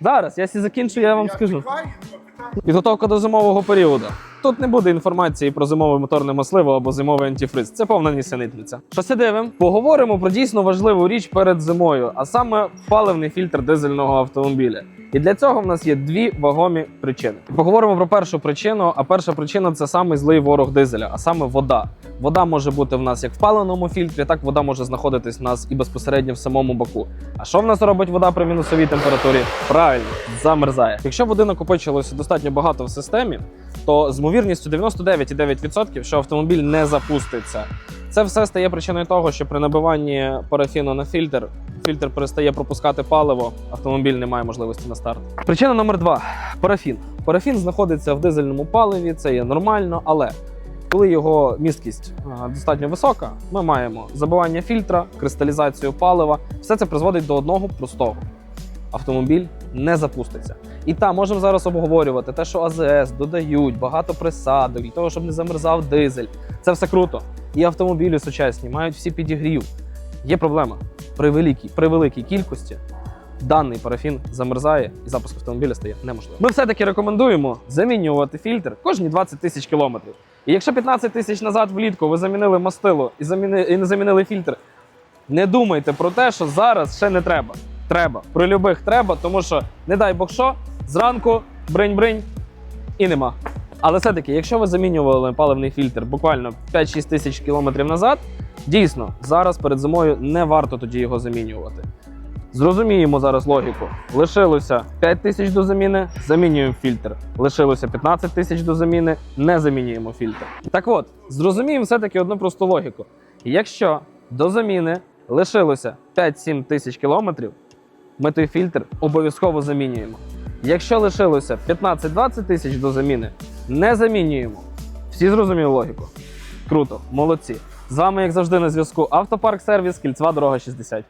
Зараз, я сі закінчу, я вам скажу. Підготовка до зимового періоду. Тут не буде інформації про зимове моторне масливо або зимовий антифриз. Це повна нісенітниця. Що це дивимо? Поговоримо про дійсно важливу річ перед зимою, а саме паливний фільтр дизельного автомобіля. І для цього в нас є дві вагомі причини. Поговоримо про першу причину. А перша причина це самий злий ворог дизеля, а саме вода. Вода може бути в нас як в паливному фільтрі, так вода може знаходитись в нас і безпосередньо в самому баку. А що в нас робить вода при мінусовій температурі? Правильно, замерзає. Якщо води накопичилося достатньо багато в системі, то з ймовірністю 99,9%, що автомобіль не запуститься. Це все стає причиною того, що при набиванні парафіну на фільтр фільтр перестає пропускати паливо, автомобіль не має можливості на старт. Причина номер два парафін. Парафін знаходиться в дизельному паливі, це є нормально, але коли його місткість достатньо висока, ми маємо забивання фільтра, кристалізацію палива. Все це призводить до одного простого: автомобіль не запуститься. І та можемо зараз обговорювати те, що АЗС додають багато присадок для того, щоб не замерзав дизель. Це все круто. І автомобілі сучасні мають всі підігрів. Є проблема при великій, при великій кількості. Даний парафін замерзає і запуск автомобіля стає неможливим. Ми все-таки рекомендуємо замінювати фільтр кожні 20 тисяч кілометрів. І якщо 15 тисяч назад влітку ви замінили мастило і, заміни... і не замінили фільтр, не думайте про те, що зараз ще не треба. Треба. При любих треба, тому що, не дай Бог що, зранку бринь-бринь і нема. Але все-таки, якщо ви замінювали паливний фільтр буквально 5-6 тисяч кілометрів назад, дійсно, зараз перед зимою не варто тоді його замінювати. Зрозуміємо зараз логіку. Лишилося 5 тисяч до заміни, замінюємо фільтр. Лишилося 15 тисяч до заміни, не замінюємо фільтр. Так от, зрозуміємо все-таки одну просту логіку. Якщо до заміни лишилося 5-7 тисяч кілометрів, ми той фільтр обов'язково замінюємо. Якщо лишилося 15-20 тисяч до заміни, не замінюємо. Всі зрозуміли логіку? Круто, молодці. З вами, як завжди, на зв'язку Автопарк Сервіс, кільцева дорога 60.